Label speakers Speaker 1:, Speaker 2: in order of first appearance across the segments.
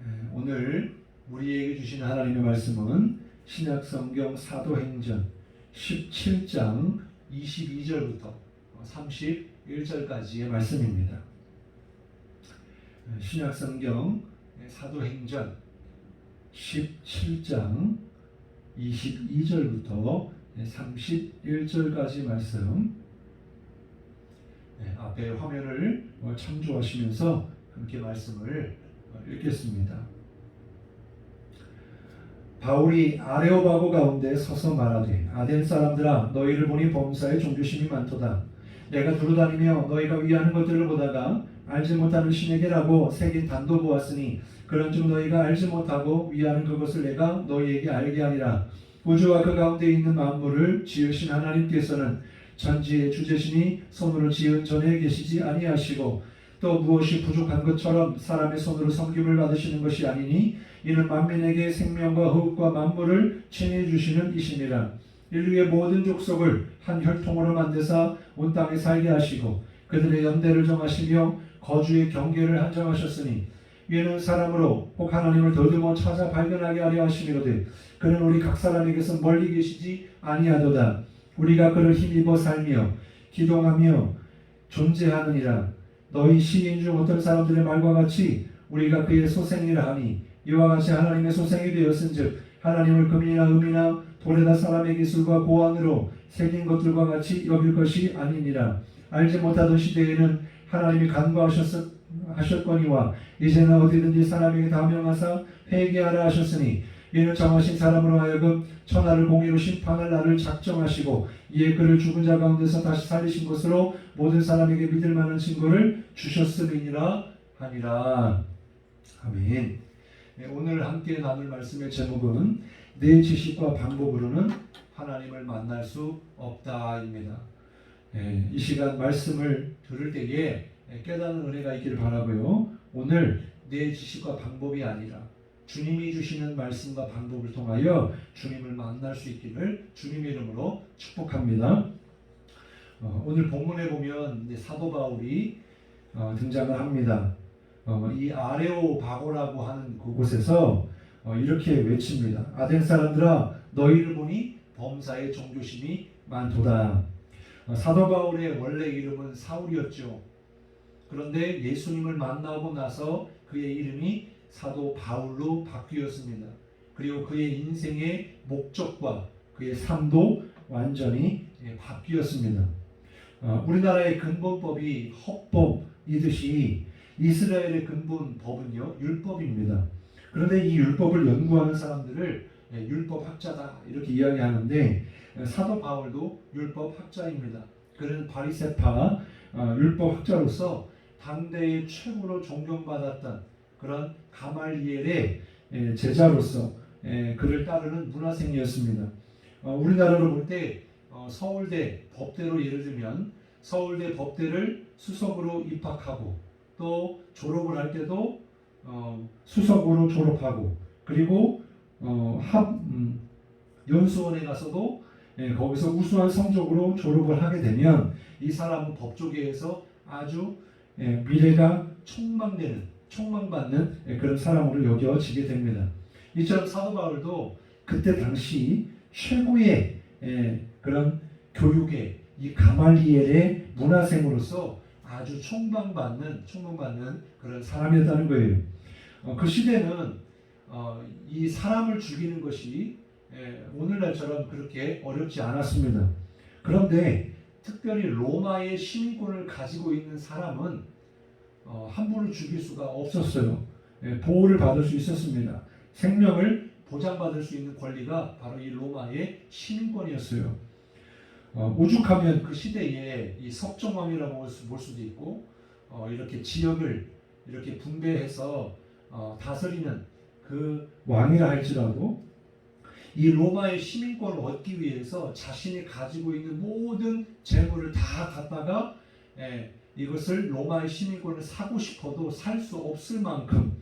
Speaker 1: 예, 오늘 우리에게 주신 하나님의 말씀은 신약 성경 사도행전 17장 22절부터 31절까지의 말씀입니다. 예, 신약 성경 사도행전 17장 22절부터 31절까지 말씀 네, 앞에 화면을 어, 참조하시면서 함께 말씀을 어, 읽겠습니다. 바울이 아레오바고 가운데 서서 말하되 아덴 사람들아 너희를 보니 범사에 종교심이 많도다. 내가 두루다니며 너희가 위하는 것들을 보다가 알지 못하는 신에게라고 새긴 단도 보았으니 그런즉 너희가 알지 못하고 위하는 그것을 내가 너희에게 알게 하리라. 우주와 그 가운데 있는 만물을 지으신 하나님께서는 천지의 주제신이 손으로 지은 전에 계시지 아니하시고 또 무엇이 부족한 것처럼 사람의 손으로 섬김을 받으시는 것이 아니니 이는 만민에게 생명과 호흡과 만물을 친히 주시는 이시니라. 인류의 모든 족속을 한 혈통으로 만드사 온 땅에 살게 하시고 그들의 연대를 정하시며 거주의 경계를 한정하셨으니 이는 사람으로 혹 하나님을 더듬어 찾아 발견하게 하려 하심이로되 그는 우리 각 사람에게서 멀리 계시지 아니하도다. 우리가 그를 힘입어 살며 기동하며 존재하느니라 너희 시인 중 어떤 사람들의 말과 같이 우리가 그의 소생이라 하니 이와 같이 하나님의 소생이 되었은즉 하나님을 금이나 음이나 돌에다 사람의 기술과 고안으로 새긴 것들과 같이 여길 것이 아니니라. 알지 못하던 시대에는 하나님이 간과하셨거니와 이제는 어디든지 사람에게 다 명하사 회개하라 하셨으니 이는 정하신 사람으로 하여금 천하를 공의로 심판할 날을 작정하시고 이에 그를 죽은 자 가운데서 다시 살리신 것으로 모든 사람에게 믿을 만한 증거를 주셨음이니라 하니라 아멘. 네, 오늘 함께 나눌 말씀의 제목은 내 지식과 방법으로는 하나님을 만날 수 없다입니다. 예, 이 시간 말씀을 들을 때에 깨닫는 은혜가 있기를 바라고요. 오늘 내 지식과 방법이 아니라 주님이 주시는 말씀과 방법을 통하여 주님을 만날 수 있기를 주님의 이름으로 축복합니다. 어, 오늘 본문에 보면 사도 바울이 어, 등장을 합니다. 어, 이 아레오 바고라고 하는 그곳에서 어, 이렇게 외칩니다. 아덴 사람들아 너희를 보니 범사의 종교심이 많도다. 어, 사도 바울의 원래 이름은 사울이었죠. 그런데 예수님을 만나고 나서 그의 이름이 사도 바울로 바뀌었습니다. 그리고 그의 인생의 목적과 그의 삶도 완전히 예, 바뀌었습니다. 어, 우리나라의 근본법이 헌법이듯이 이스라엘의 근본 법은요 율법입니다. 그런데 이 율법을 연구하는 사람들을 예, 율법 학자다 이렇게 이야기하는데 예, 사도 바울도 율법 학자입니다. 그는 바리세파 어, 율법 학자로서 당대의 최고로 존경받았던 그런 가말리엘의 예, 제자로서 예, 그를 따르는 문화생이었습니다. 어, 우리나라로 볼 때 서울대 법대로 예를 들면 서울대 법대를 수석으로 입학하고 또 졸업을 할 때도 어, 수석으로 졸업하고 그리고 어, 합 음, 연수원에 가서도 예, 거기서 우수한 성적으로 졸업을 하게 되면 이 사람은 법조계에서 아주 예, 미래가 촉망되는 촉망받는 예, 그런 사람으로 여겨지게 됩니다. 이처럼 사도 바울도 그때 당시 최고의 예, 그런 교육의 이 가말리엘의 문화생으로서 아주 총망받는 총망받는 그런 사람이었다는 거예요. 어, 그 시대는 어, 이 사람을 죽이는 것이 예, 오늘날처럼 그렇게 어렵지 않았습니다. 그런데 특별히 로마의 시민권을 가지고 있는 사람은 어, 함부로 죽일 수가 없었어요. 예, 보호를 받을 수 있었습니다. 생명을 보장받을 수 있는 권리가 바로 이 로마의 시민권이었어요. 어, 오죽하면 그 시대에 이 석정왕이라고 볼, 수도 있고 어, 이렇게 지역을 이렇게 분배해서 어, 다스리는 그 왕이라 할지라도 이 로마의 시민권을 얻기 위해서 자신이 가지고 있는 모든 재물을 다 갖다가 예, 이것을 로마의 시민권을 사고 싶어도 살 수 없을 만큼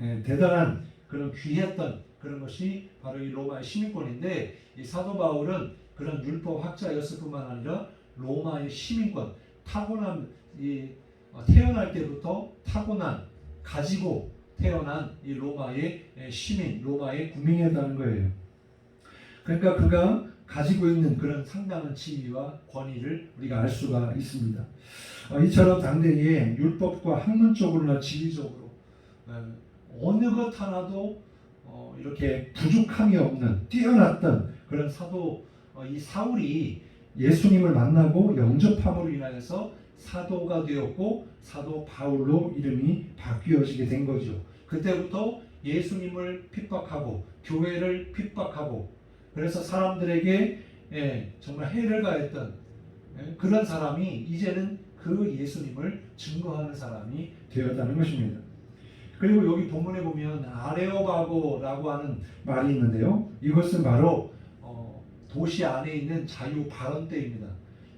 Speaker 1: 예, 대단한 그런 귀했던 그런 것이 바로 이 로마의 시민권인데 이 사도 바울은 그런 율법 학자였을 뿐만 아니라 로마의 시민권 타고난 이 어, 태어날 때부터 타고난 가지고 태어난 이 로마의 시민, 로마의 국민이었다는 거예요. 그러니까 그가 가지고 있는 그런 상당한 지위와 권위를 우리가 알 수가 있습니다. 어, 이처럼 당대에 율법과 학문적으로나 지리적으로 어, 어느 것 하나도 어, 이렇게 부족함이 없는 뛰어났던 그런 사도 어, 이 사울이 예수님을 만나고 영접함으로 인하여서 사도가 되었고 사도 바울로 이름이 바뀌어지게 된 거죠. 그때부터 예수님을 핍박하고 교회를 핍박하고 그래서 사람들에게 예, 정말 해를 가했던 예, 그런 사람이 이제는 그 예수님을 증거하는 사람이 되었다는 것입니다. 그리고 여기 본문에 보면 아레오바고라고 하는 말이 있는데요. 이것은 바로 어, 도시 안에 있는 자유 발언대입니다.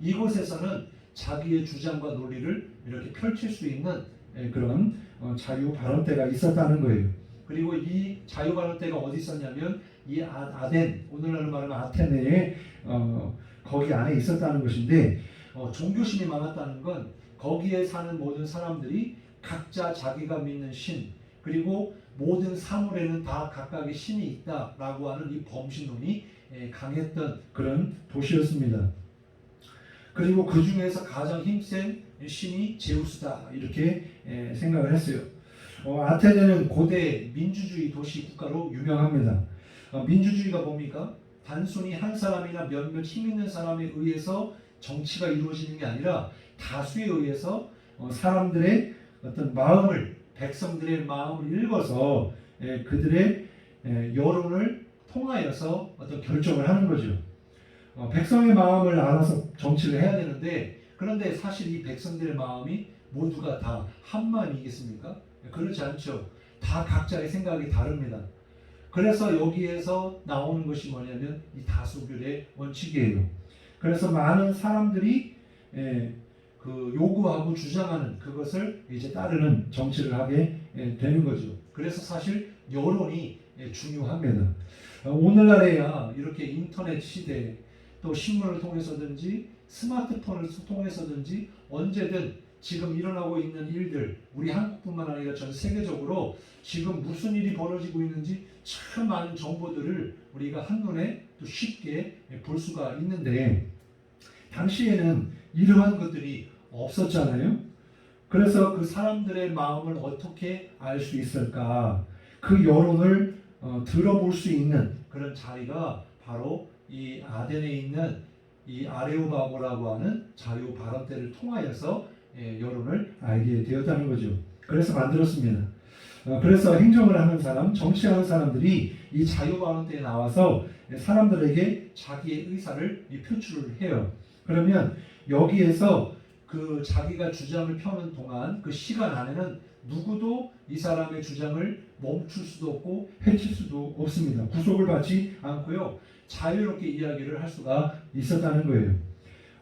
Speaker 1: 이곳에서는 자기의 주장과 논리를 이렇게 펼칠 수 있는 예, 그런 어, 자유 발언대가 있었다는 거예요. 그리고 이 자유 발언대가 어디 있었냐면 이 아, 아덴 오늘날 말하면 아테네에 어, 거기 안에 있었다는 것인데 어, 종교심이 많았다는 건 거기에 사는 모든 사람들이 각자 자기가 믿는 신 그리고 모든 사물에는 다 각각의 신이 있다라고 하는 이 범신론이 예, 강했던 그런 도시였습니다. 그리고 그 중에서 가장 힘센 신이 제우스다 이렇게 예, 생각을 했어요. 어, 아테네는 고대 민주주의 도시 국가로 유명합니다. 어, 민주주의가 뭡니까? 단순히 한 사람이나 몇몇 힘 있는 사람에 의해서 정치가 이루어지는 게 아니라 다수에 의해서 어, 사람들의 어떤 마음을 백성들의 마음을 읽어서 예, 그들의 예, 여론을 통하여서 어떤 결정을 하는 거죠. 어, 백성의 마음을 알아서 정치를 해야 되는데 그런데 사실 이 백성들의 마음이 모두가 다 한 마음이겠습니까? 그렇지 않죠. 다 각자의 생각이 다릅니다. 그래서 여기에서 나오는 것이 뭐냐면 이 다수결의 원칙이에요. 그래서 많은 사람들이 예, 그 요구하고 주장하는 그것을 이제 따르는 정치를 하게 예, 되는 거죠. 그래서 사실 여론이 예, 중요합니다. 어, 오늘날에야 이렇게 인터넷 시대 또 신문을 통해서든지 스마트폰을 통해서든지 언제든 지금 일어나고 있는 일들 우리 한국뿐만 아니라 전 세계적으로 지금 무슨 일이 벌어지고 있는지 참 많은 정보들을 우리가 한눈에 또 쉽게 볼 수가 있는데 당시에는 이러한 것들이 없었잖아요. 그래서 그 사람들의 마음을 어떻게 알 수 있을까? 그 여론을 어, 들어볼 수 있는 그런 자리가 바로 이 아덴에 있는 이 아레오바고라고 하는 자유 발언대를 통하여서 예, 여론을 알게 되었다는 거죠. 그래서 만들었습니다. 어, 그래서 행정을 하는 사람, 정치하는 사람들이 이 자유 발언대에 나와서 사람들에게 자기의 의사를 이 표출을 해요. 그러면 여기에서 그 자기가 주장을 펴는 동안 그 시간 안에는 누구도 이 사람의 주장을 멈출 수도 없고 해칠 수도 없습니다. 구속을 받지 않고요. 자유롭게 이야기를 할 수가 있었다는 거예요.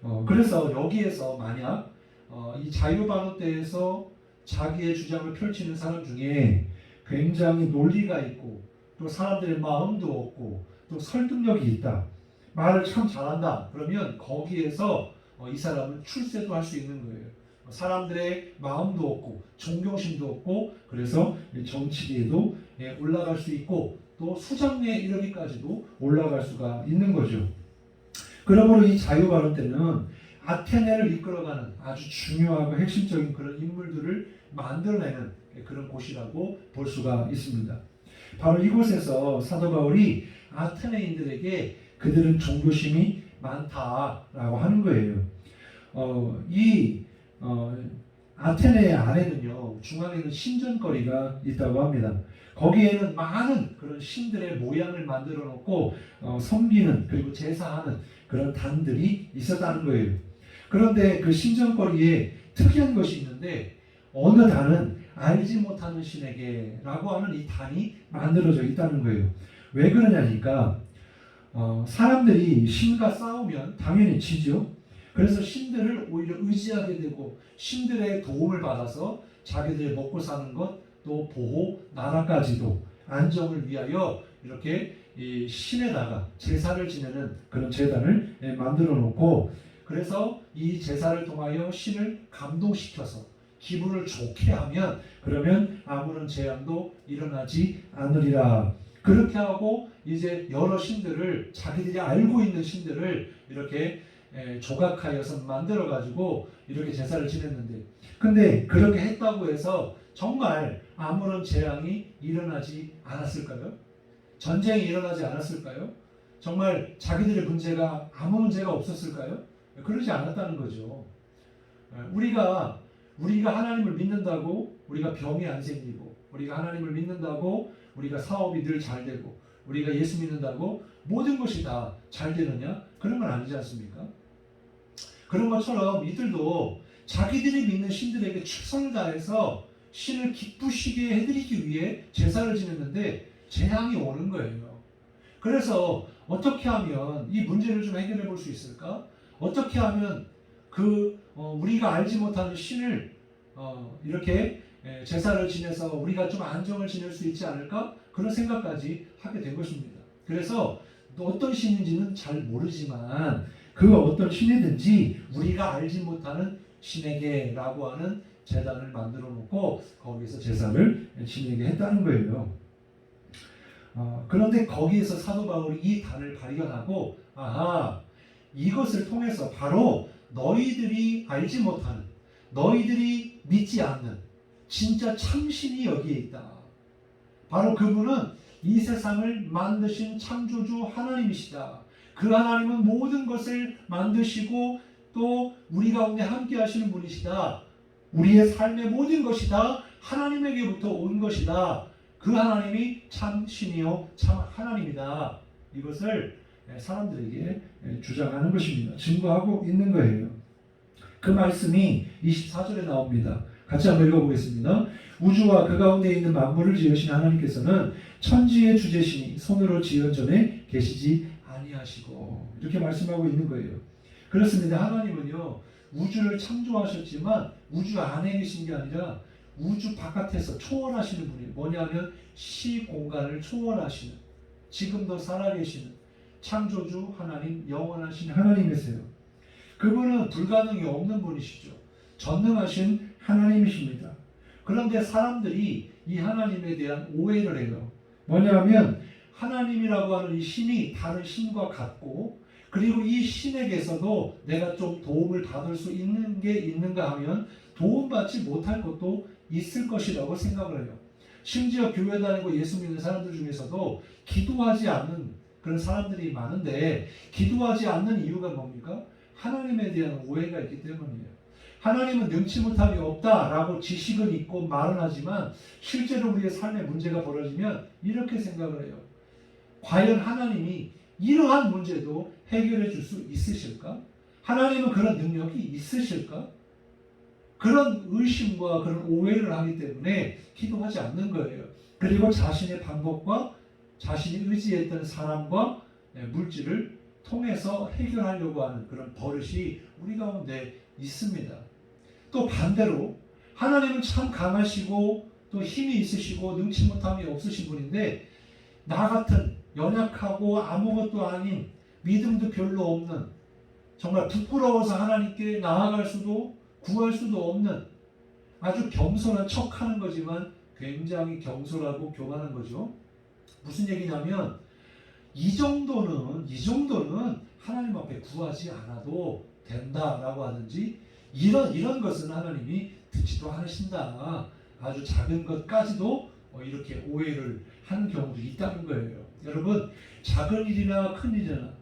Speaker 1: 어, 그래서 여기에서 만약 어, 이 자유반어대에서 자기의 주장을 펼치는 사람 중에 굉장히 논리가 있고 또 사람들의 마음도 없고 또 설득력이 있다. 말을 참 잘한다. 그러면 거기에서 어, 이 사람은 출세도 할 수 있는 거예요. 사람들의 마음도 없고 존경심도 없고 그래서 정치계에도 예, 올라갈 수 있고 또 수장에 이르기까지도 올라갈 수가 있는 거죠. 그러므로 이 자유발언 때는 아테네를 이끌어가는 아주 중요하고 핵심적인 그런 인물들을 만들어내는 그런 곳이라고 볼 수가 있습니다. 바로 이곳에서 사도 바울이 아테네인들에게 그들은 종교심이 많다라고 하는 거예요. 어, 이 어, 아테네 안에는요 중앙에는 신전거리가 있다고 합니다. 거기에는 많은 그런 신들의 모양을 만들어 놓고 어, 섬기는 그리고 제사하는 그런 단들이 있었다는 거예요. 그런데 그 신전거리에 특이한 것이 있는데 어느 단은 알지 못하는 신에게라고 하는 이 단이 만들어져 있다는 거예요. 왜 그러냐니까 어, 사람들이 신과 싸우면 당연히 지죠. 그래서 신들을 오히려 의지하게 되고 신들의 도움을 받아서 자기들이 먹고 사는 것 또 보호 나라까지도 안정을 위하여 이렇게 이 신에다가 제사를 지내는 그런 재단을 예, 만들어 놓고 그래서 이 제사를 통하여 신을 감동시켜서 기분을 좋게 하면 그러면 아무런 재앙도 일어나지 않으리라. 그렇게 하고 이제 여러 신들을 자기들이 알고 있는 신들을 이렇게 에, 조각하여서 만들어 가지고 이렇게 제사를 지냈는데 근데 그렇게 했다고 해서 정말 아무런 재앙이 일어나지 않았을까요? 전쟁이 일어나지 않았을까요? 정말 자기들의 문제가 아무 문제가 없었을까요? 그러지 않았다는 거죠. 에, 우리가 우리가 하나님을 믿는다고 우리가 병이 안 생기고 우리가 하나님을 믿는다고 우리가 사업이 늘 잘 되고 우리가 예수 믿는다고 모든 것이 다 잘 되느냐? 그런 건 아니지 않습니까? 그런 것처럼 이들도 자기들이 믿는 신들에게 최선을 다해서 신을 기쁘시게 해드리기 위해 제사를 지냈는데 재앙이 오는 거예요. 그래서 어떻게 하면 이 문제를 좀 해결해 볼 수 있을까? 어떻게 하면 그 어, 우리가 알지 못하는 신을 어, 이렇게 에, 제사를 지내서 우리가 좀 안정을 지낼 수 있지 않을까? 그런 생각까지 하게 된 것입니다. 그래서 또 어떤 신인지는 잘 모르지만 그 어떤 신이든지 우리가 알지 못하는 신에게라고 하는 재단을 만들어 놓고 거기서 제사를 신에게 했다는 거예요. 어, 그런데 거기에서 사도 바울이 이 단을 발견하고 아하 이것을 통해서 바로 너희들이 알지 못하는 너희들이 믿지 않는 진짜 참신이 여기에 있다. 바로 그분은 이 세상을 만드신 창조주 하나님이시다. 그 하나님은 모든 것을 만드시고 또 우리 가운데 함께 하시는 분이시다. 우리의 삶의 모든 것이 다 하나님에게부터 온 것이다. 그 하나님이 참 신이요 참 하나님이다. 이것을 사람들에게 주장하는 것입니다. 증거하고 있는 거예요. 그 말씀이 24절에 나옵니다. 같이 한번 읽어보겠습니다. 우주와 그 가운데 있는 만물을 지으신 하나님께서는 천지의 주제시니 손으로 지은 전에 계시지 아니하시고 이렇게 말씀하고 있는 거예요. 그렇습니다. 하나님은요 우주를 창조하셨지만 우주 안에 계신 게 아니라 우주 바깥에서 초월하시는 분이에요. 뭐냐면 시 공간을 초월하시는 지금도 살아계시는 창조주 하나님 영원하신 하나님이세요. 그분은 불가능이 없는 분이시죠. 전능하신 하나님이십니다. 그런데 사람들이 이 하나님에 대한 오해를 해요. 뭐냐면 하나님이라고 하는 이 신이 다른 신과 같고 그리고 이 신에게서도 내가 좀 도움을 받을 수 있는 게 있는가 하면 도움받지 못할 것도 있을 것이라고 생각을 해요. 심지어 교회 다니고 예수 믿는 사람들 중에서도 기도하지 않는 그런 사람들이 많은데 기도하지 않는 이유가 뭡니까? 하나님에 대한 오해가 있기 때문이에요. 하나님은 능치 못함이 없다라고 지식은 있고 말은 하지만 실제로 우리의 삶에 문제가 벌어지면 이렇게 생각을 해요. 과연 하나님이 이러한 문제도 해결해 줄 수 있으실까? 하나님은 그런 능력이 있으실까? 그런 의심과 그런 오해를 하기 때문에 기도하지 않는 거예요. 그리고 자신의 방법과 자신이 의지했던 사람과 네, 물질을 통해서 해결하려고 하는 그런 버릇이 우리 가운데 있습니다. 또 반대로 하나님은 참 강하시고 또 힘이 있으시고 능치 못함이 없으신 분인데 나 같은 연약하고 아무것도 아닌 믿음도 별로 없는 정말 부끄러워서 하나님께 나아갈 수도 구할 수도 없는 아주 겸손한 척하는 거지만 굉장히 경솔하고 교만한 거죠. 무슨 얘기냐면 이 정도는 이 정도는 하나님 앞에 구하지 않아도 된다라고 하든지 이런 이런 것은 하나님이 듣지도 않으신다. 아주 작은 것까지도 어, 이렇게 오해를 하는 경우도 있다는 거예요. 여러분 작은 일이나 큰 일이나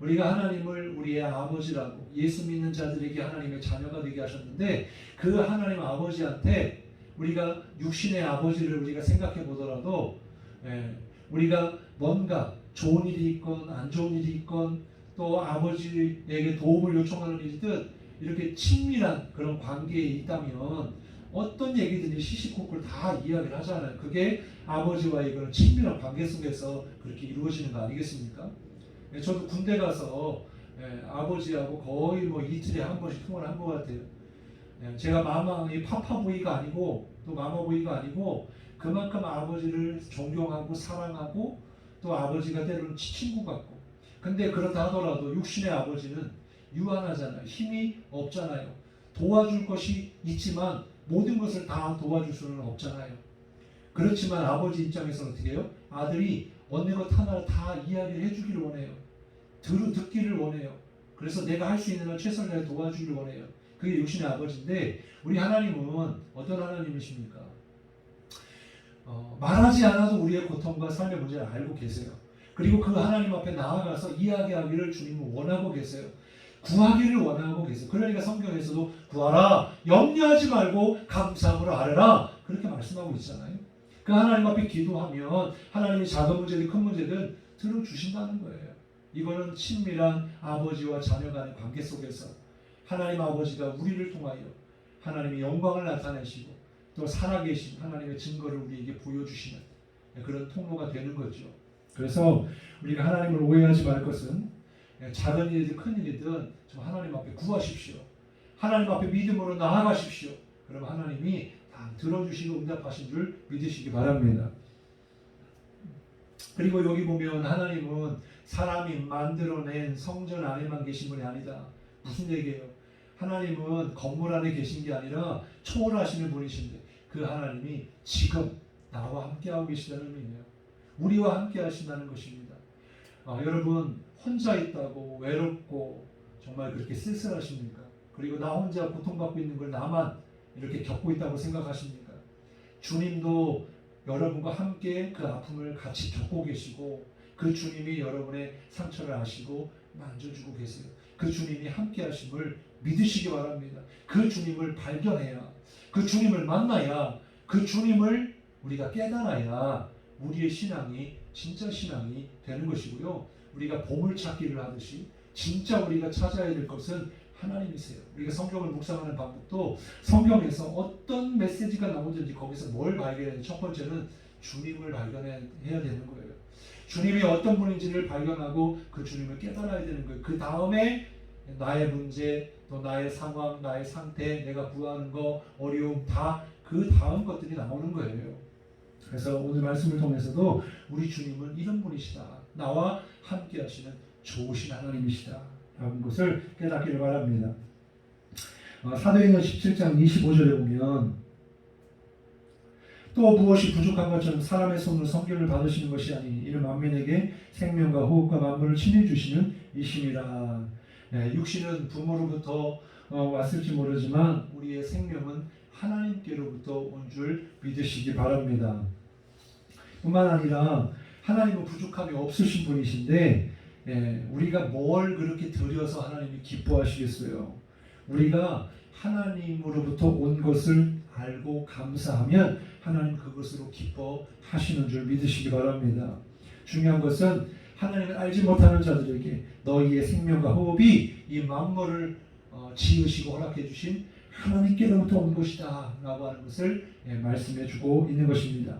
Speaker 1: 우리가 하나님을 우리의 아버지라고 예수 믿는 자들에게 하나님의 자녀가 되게 하셨는데 그 하나님 아버지한테 우리가 육신의 아버지를 우리가 생각해 보더라도 예, 우리가 뭔가 좋은 일이 있건 안 좋은 일이 있건 또 아버지에게 도움을 요청하는 일이든 이렇게 친밀한 그런 관계에 있다면 어떤 얘기든지 시시콜콜 다 이야기를 하잖아요. 그게 아버지와의 그런 친밀한 관계 속에서 그렇게 이루어지는 거 아니겠습니까? 예, 저도 군대 가서 예, 아버지하고 거의 뭐 이틀에 한 번씩 통화를 한 것 같아요. 예, 제가 마마 이 파파보이가 아니고 또 마마보이가 아니고 그만큼 아버지를 존경하고 사랑하고 또 아버지가 때로는 친구 같고 근데 그렇다 하더라도 육신의 아버지는 유한하잖아요. 힘이 없잖아요. 도와줄 것이 있지만 모든 것을 다 도와줄 수는 없잖아요. 그렇지만 아버지 입장에서는 어떻게 해요? 아들이 어느 것 하나를 다 이야기를 해주기를 원해요. 들 듣기를 원해요. 그래서 내가 할 수 있는 한 최선을 다해 도와주기를 원해요. 그게 육신의 아버지인데 우리 하나님은 어떤 하나님이십니까? 어, 말하지 않아도 우리의 고통과 삶의 문제를 알고 계세요. 그리고 그 하나님 앞에 나아가서 이야기하기를 주님은 원하고 계세요. 구하기를 원하고 계세요. 그러니까 성경에서도 구하라, 염려하지 말고 감사함으로 아뢰라 그렇게 말씀하고 있잖아요. 그 하나님 앞에 기도하면 하나님이 작은 문제든 큰 문제든 들어주신다는 거예요. 이거는 친밀한 아버지와 자녀 간의 관계 속에서 하나님 아버지가 우리를 통하여 하나님의 영광을 나타내시고 또 살아계신 하나님의 증거를 우리에게 보여주시는 그런 통로가 되는 거죠. 그래서 우리가 하나님을 오해하지 말 것은 작은 일이든 큰 일이든 좀 하나님 앞에 구하십시오. 하나님 앞에 믿음으로 나아가십시오. 그럼 하나님이 다 들어주시고 응답하신 줄 믿으시기 바랍니다. 그리고 여기 보면 하나님은 사람이 만들어낸 성전 안에만 계신 분이 아니다. 무슨 얘기예요? 하나님은 건물 안에 계신 게 아니라 초월하시는 분이신데 그 하나님이 지금 나와 함께하고 계시다는 의미예요. 우리와 함께 하신다는 것입니다. 아, 여러분 혼자 있다고 외롭고 정말 그렇게 쓸쓸하십니까? 그리고 나 혼자 고통받고 있는 걸 나만 이렇게 겪고 있다고 생각하십니까? 주님도 여러분과 함께 그 아픔을 같이 겪고 계시고 그 주님이 여러분의 상처를 아시고 만져주고 계세요. 그 주님이 함께 하심을 믿으시기 바랍니다. 그 주님을 발견해야 그 주님을 만나야 그 주님을 우리가 깨달아야 우리의 신앙이 진짜 신앙이 되는 것이고요. 우리가 보물 찾기를 하듯이 진짜 우리가 찾아야 될 것은 하나님이세요. 우리가 성경을 묵상하는 방법도 성경에서 어떤 메시지가 나오든지 거기서 뭘 발견해야 첫 번째는 주님을 발견해야 되는 거예요. 주님이 어떤 분인지를 발견하고 그 주님을 깨달아야 되는 거예요. 그 다음에 나의 문제, 또 나의 상황, 나의 상태, 내가 구하는 거, 어려움 다 그 다음 것들이 나오는 거예요. 그래서 오늘 말씀을 통해서도 우리 주님은 이런 분이시다. 나와 함께 하시는 좋으신 하나님이시다. 라는 것을 깨닫기를 바랍니다. 어, 사도행전 17장 25절에 보면 또 무엇이 부족한 것처럼 사람의 손으로 성결을 받으시는 것이 아니 이는 만민에게 생명과 호흡과 만물을 친히 주시는 이심이라. 네, 육신은 부모로부터 어, 왔을지 모르지만 우리의 생명은 하나님께로부터 온 줄 믿으시기 바랍니다. 뿐만 아니라 하나님은 부족함이 없으신 분이신데 예, 우리가 뭘 그렇게 드려서 하나님이 기뻐하시겠어요? 우리가 하나님으로부터 온 것을 알고 감사하면 하나님 그것으로 기뻐하시는 줄 믿으시기 바랍니다. 중요한 것은 하나님을 알지 못하는 자들에게 너희의 생명과 호흡이 이 만물을 어, 지으시고 허락해 주신 하나님께로부터 온 것이다 라고 하는 것을 예, 말씀해 주고 있는 것입니다.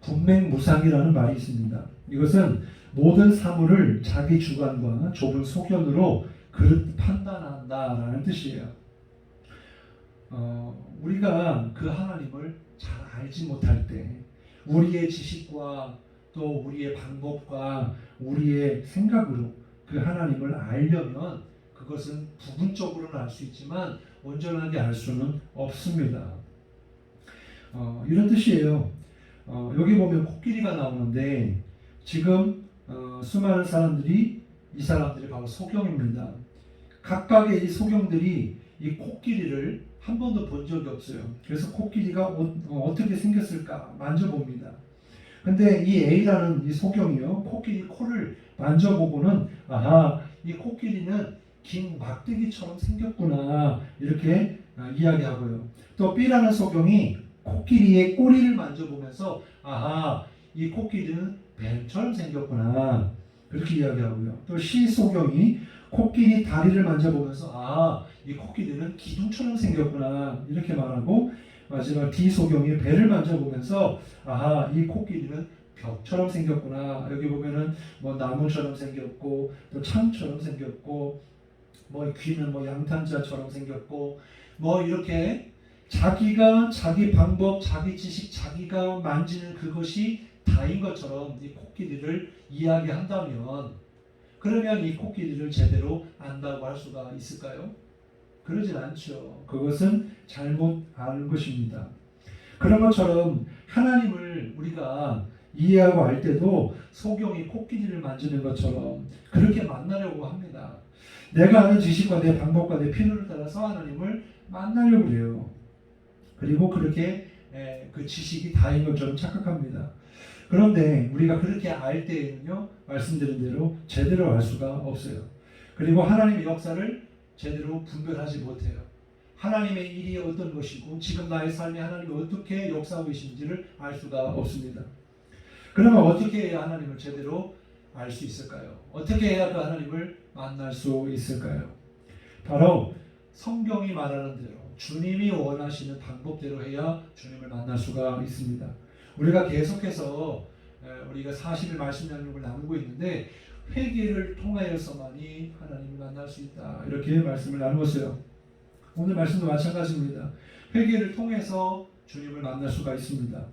Speaker 1: 군맹무상이라는 말이 있습니다. 이것은 모든 사물을 자기 주관과 좁은 소견으로 그릇 판단한다라는 뜻이에요. 어, 우리가 그 하나님을 잘 알지 못할 때 우리의 지식과 또 우리의 방법과 우리의 생각으로 그 하나님을 알려면 그것은 부분적으로는 알 수 있지만 온전하게 알 수는 없습니다. 어, 이런 뜻이에요. 어, 여기 보면 코끼리가 나오는데 지금 어, 수많은 사람들이 이 사람들이 바로 소경입니다. 각각의 이 소경들이 이 코끼리를 한 번도 본 적이 없어요. 그래서 코끼리가 어, 떻게 생겼을까 만져봅니다. 근데 이 A라는 이 소경이요 코끼리 코를 만져보고는 아하 이 코끼리는 긴 막대기처럼 생겼구나 이렇게 아, 이야기하고요. 또 B라는 소경이 코끼리의 꼬리를 만져보면서 아하 이 코끼리는 뱀처럼 생겼구나 그렇게 이야기하고요. 또 C 소경이 코끼리 다리를 만져보면서 아 이 코끼리는 기둥처럼 생겼구나 이렇게 말하고 마지막 D 소경이 배를 만져보면서 아하 이 코끼리는 벽처럼 생겼구나 여기 보면은 뭐 나무처럼 생겼고 또 창처럼 생겼고 뭐 귀는 뭐 양탄자처럼 생겼고 뭐 이렇게 자기가 자기 방법, 자기 지식, 자기가 만지는 그것이 다인 것처럼 이 코끼리를 이야기한다면 그러면 이 코끼리를 제대로 안다고 할 수가 있을까요? 그러진 않죠. 그것은 잘못 아는 것입니다. 그런 것처럼 하나님을 우리가 이해하고 알 때도 소경이 코끼리를 만지는 것처럼 그렇게 만나려고 합니다. 내가 아는 지식과 내 방법과 내 필요를 따라서 하나님을 만나려고 해요. 그리고 그렇게 에, 그 지식이 다인 것처럼 착각합니다. 그런데 우리가 그렇게 알 때에는요, 말씀드린 대로 제대로 알 수가 없어요. 그리고 하나님의 역사를 제대로 분별하지 못해요. 하나님의 일이 어떤 것이고 지금 나의 삶에 하나님이 어떻게 역사하고 계신지를 알 수가 없습니다. 그러면 어떻게 해야 하나님을 제대로 알 수 있을까요? 어떻게 해야 그 하나님을 만날 수 있을까요? 바로 성경이 말하는 대로 주님이 원하시는 방법대로 해야 주님을 만날 수가 있습니다. 우리가 계속해서 에, 우리가 40일 말씀 나누고 있는데 회개를 통하여서만이 하나님을 만날 수 있다. 이렇게 말씀을 나누었어요. 오늘 말씀도 마찬가지입니다. 회개를 통해서 주님을 만날 수가 있습니다.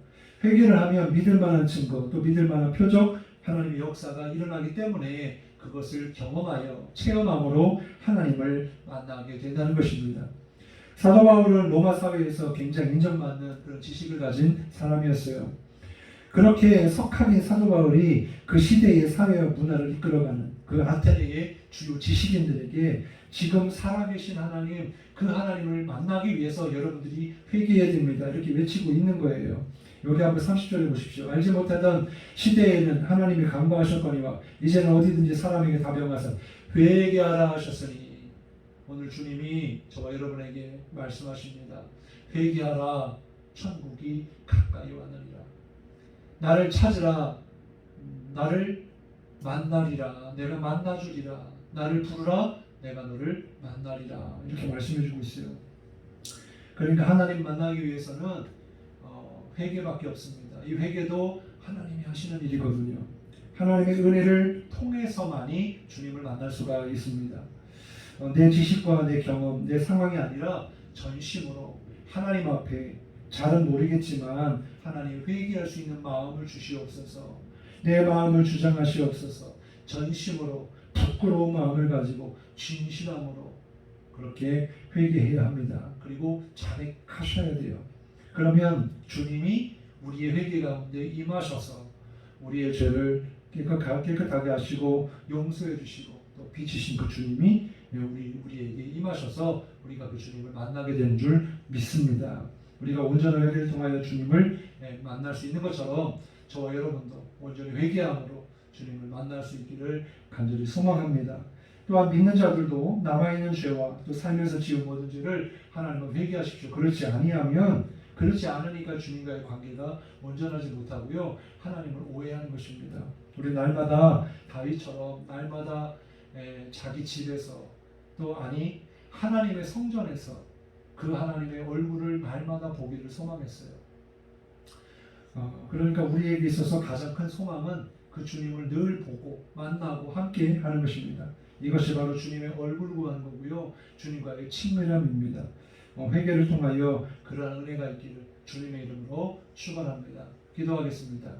Speaker 1: 회개를 하면 믿을 만한 증거, 또 믿을 만한 표적, 하나님의 역사가 일어나기 때문에 그것을 경험하여 체험함으로 하나님을 만나게 된다는 것입니다. 사도 바울은 로마 사회에서 굉장히 인정받는 그런 지식을 가진 사람이었어요. 그렇게 석학인 사도 바울이 그 시대의 사회와 문화를 이끌어가는 그 아테네의 주요 지식인들에게 지금 살아계신 하나님, 그 하나님을 만나기 위해서 여러분들이 회개해야 됩니다. 이렇게 외치고 있는 거예요. 여기 한번 30절에 보십시오. 알지 못하던 시대에는 하나님이 강구하셨거니와 이제는 어디든지 사람에게 다병하사 회개하라 하셨으니 오늘 주님이 저와 여러분에게 말씀하십니다. 회개하라 천국이 가까이 왔느니라. 나를 찾으라 나를 만나리라 내가 만나주리라 나를 부르라 내가 너를 만나리라 이렇게 말씀해주고 있어요. 그러니까 하나님 만나기 위해서는 어, 회개밖에 없습니다. 이 회개도 하나님이 하시는 일이거든요. 하나님의 은혜를 통해서만이 주님을 만날 수가 있습니다. 어, 내 지식과 내 경험, 내 상황이 아니라 전심으로 하나님 앞에 잘은 모르겠지만 하나님 회개할 수 있는 마음을 주시옵소서. 내 마음을 주장하시옵소서. 전심으로 부끄러운 마음을 가지고 진실함으로 그렇게 회개해야 합니다. 그리고 자백하셔야 돼요. 그러면 주님이 우리의 회개 가운데 임하셔서 우리의 죄를 깨끗하게, 하시고 용서해 주시고 또 빛이신 그 주님이 우리 우리에게 임하셔서 우리가 그 주님을 만나게 되는 줄 믿습니다. 우리가 온전한 회개를 통하여 주님을 예, 만날 수 있는 것처럼 저와 여러분도 온전히 회개함으로 주님을 만날 수 있기를 간절히 소망합니다. 또한 믿는 자들도 남아있는 죄와 또 살면서 지은 모든 죄를 하나님은 회개하십시오. 그렇지 아니하면 그렇지 않으니까 주님과의 관계가 온전하지 못하고요. 하나님을 오해하는 것입니다. 우리 날마다 다윗처럼 날마다 에, 자기 집에서 또 아니 하나님의 성전에서 그 하나님의 얼굴을 날마다 보기를 소망했어요. 어, 그러니까 우리에게 있어서 가장 큰 소망은 그 주님을 늘 보고 만나고 함께 하는 것입니다. 이것이 바로 주님의 얼굴 구하는 거고요. 주님과의 친밀함입니다. 어, 회개를 통하여 그러한 은혜가 있기를 주님의 이름으로 축원합니다. 기도하겠습니다.